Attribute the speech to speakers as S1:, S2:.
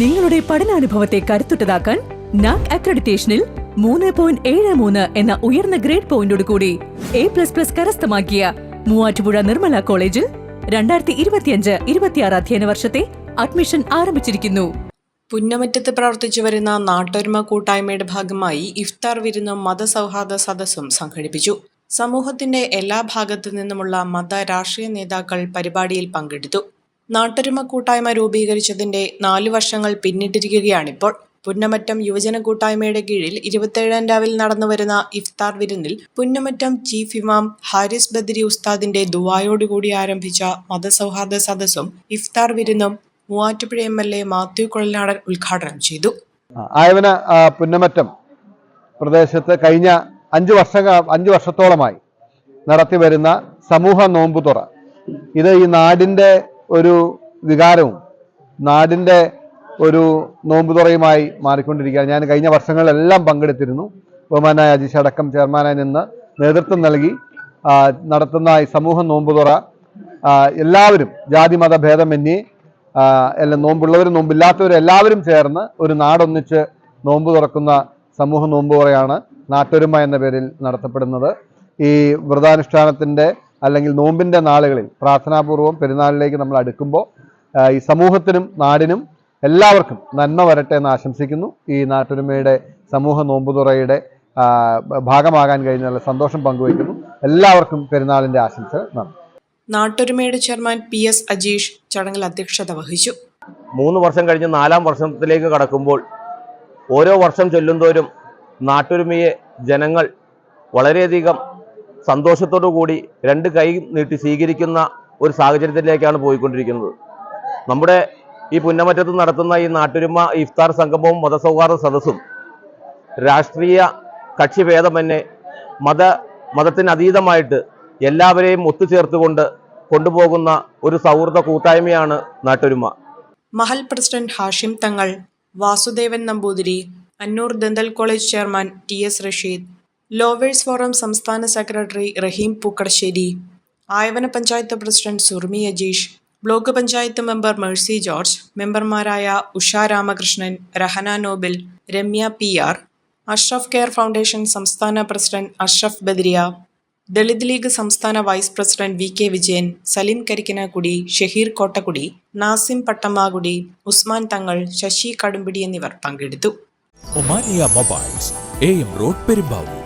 S1: നിങ്ങളുടെ പഠനാനുഭവത്തെ കരുത്തുറ്റതാക്കാൻ നാക് അക്രഡിറ്റേഷനിൽ മൂന്ന് പോയിന്റ് ഏഴ് മൂന്ന് എന്ന ഉയർന്ന ഗ്രേഡ് പോയിന്റോട് കൂടി എ പ്ലസ് പ്ലസ് കരസ്ഥമാക്കിയ മൂവാറ്റുപുഴ നിർമ്മല കോളേജിൽ രണ്ടായിരത്തി ഇരുപത്തിയഞ്ച് ഇരുപത്തിയാറ് അധ്യയന വർഷത്തെ അഡ്മിഷൻ ആരംഭിച്ചിരിക്കുന്നു.
S2: പുന്നമറ്റത്ത് പ്രവർത്തിച്ചു വരുന്ന നാട്ടൊരുമ കൂട്ടായ്മയുടെ ഭാഗമായി ഇഫ്താർ വിരുന്നും മതസൗഹാർദ്ദ സദസ്സും സംഘടിപ്പിച്ചു. സമൂഹത്തിന്റെ എല്ലാ ഭാഗത്തു നിന്നുമുള്ള മത രാഷ്ട്രീയ നേതാക്കൾ പരിപാടിയിൽ പങ്കെടുത്തു. നാട്ടൊരുമ കൂട്ടായ്മ രൂപീകരിച്ചതിന്റെ നാലു വർഷങ്ങൾ പിന്നിട്ടിരിക്കുകയാണിപ്പോൾ. പുന്നമറ്റം യുവജന കൂട്ടായ്മയുടെ കീഴിൽ ഇരുപത്തേഴാം രാവിൽ നടന്നുവരുന്ന ഇഫ്താർ വിരുന്നിൽ പുന്നമറ്റം ചീഫ് ഇമാം ഹാരിസ് ബദരി ഉസ്താദിന്റെ ദുവായോടുകൂടി ആരംഭിച്ച മതസൗഹാർദ്ദ സദസ്സും ഇഫ്താർ വിരുന്നും Muvattupuzha M L A Mathew Kollanadan ഉദ്ഘാടനം ചെയ്തു.
S3: ആയവന പുന്നമറ്റം പ്രദേശത്ത് കഴിഞ്ഞ അഞ്ച് വർഷ അഞ്ച് വർഷത്തോളമായി നടത്തി വരുന്ന സമൂഹ നോമ്പുതുറ. ഇത് ഈ നാടിന്റെ ഒരു വികാരവും നാടിന്റെ ഒരു നോമ്പുതുറയുമായി മാറിക്കൊണ്ടിരിക്കുകയാണ്. ഞാൻ കഴിഞ്ഞ വർഷങ്ങളിലെല്ലാം പങ്കെടുത്തിരുന്നു. ബഹുമാനായ അജീഷ് അടക്കം ചെയർമാനായി നിന്ന് നേതൃത്വം നൽകി നടത്തുന്ന ഈ സമൂഹ നോമ്പുതുറ തുറ എല്ലാവരും ജാതി മത ഭേദമന്യേ എല്ലാം നോമ്പുള്ളവരും നോമ്പില്ലാത്തവരും എല്ലാവരും ചേർന്ന് ഒരു നാടൊന്നിച്ച് നോമ്പ് തുറക്കുന്ന സമൂഹ നോമ്പ് തുറയാണ് നാട്ടൊരുമ എന്ന പേരിൽ നടത്തപ്പെടുന്നത്. ഈ വ്രതാനുഷ്ഠാനത്തിന്റെ അല്ലെങ്കിൽ നോമ്പിന്റെ നാളുകളിൽ പ്രാർത്ഥനാപൂർവം പെരുന്നാളിലേക്ക് നമ്മൾ അടുക്കുമ്പോൾ ഈ സമൂഹത്തിനും നാടിനും എല്ലാവർക്കും നന്മ വരട്ടെ എന്ന് ആശംസിക്കുന്നു. ഈ നാട്ടൊരുമയുടെ സമൂഹ നോമ്പുതുറയുടെ ഭാഗമാകാൻ കഴിഞ്ഞാൽ സന്തോഷം പങ്കുവയ്ക്കുന്നു. എല്ലാവർക്കും പെരുന്നാളിന്റെ ആശംസകൾ. നന്ദി.
S2: നാട്ടൊരുമയുടെ ചെയർമാൻ പി എസ് അജീഷ് ചടങ്ങിൽ അധ്യക്ഷത വഹിച്ചു.
S4: മൂന്ന് വർഷം കഴിഞ്ഞ് നാലാം വർഷത്തിലേക്ക് കടക്കുമ്പോൾ ഓരോ വർഷം ചൊല്ലുന്തോറും നാട്ടൊരുമയെ ജനങ്ങൾ വളരെയധികം സന്തോഷത്തോടു കൂടി രണ്ട് കൈ നീട്ടി സ്വീകരിക്കുന്ന ഒരു സാഹചര്യത്തിലേക്കാണ് പോയിക്കൊണ്ടിരിക്കുന്നത്. നമ്മുടെ ഈ പുന്നമറ്റത്ത് നടത്തുന്ന ഈ നാട്ടൊരുമ ഇഫ്താർ സംഗമവും മതസൗഹാർദ്ദ സദസ്സും രാഷ്ട്രീയ കക്ഷിഭേദമന്യേ മത മതത്തിനതീതമായിട്ട് എല്ലാവരെയും ഒത്തുചേർത്തുകൊണ്ട് കൊണ്ടുപോകുന്ന ഒരു സൗഹൃദ കൂട്ടായ്മയാണ് നാട്ടൊരുമ.
S2: Mahal president Hashim Thangal Vasudevan Namboothiri Annoor dental college chairman T S Rasheed lawyers forum സംസ്ഥാന secretary Raheem Pookkadassery Ayavana panchayat president Surmi Ajeesh block panchayat member Mercy George മെമ്പർമാരായ Usha Ramakrishnan Rahana Nobil Ramya P R Ashraf care foundation സംസ്ഥാന president Ashraf Badriya Dalit league സംസ്ഥാന vice president V K Vijayan Saleem Karikkanakkudi Shaheer Kottakkudi Nasim Pattamakudi Usman Thangal Sasi Kadumbidi എന്നിവർ പങ്കെടുത്തു.
S5: Omania mobiles A road Perumbavoor.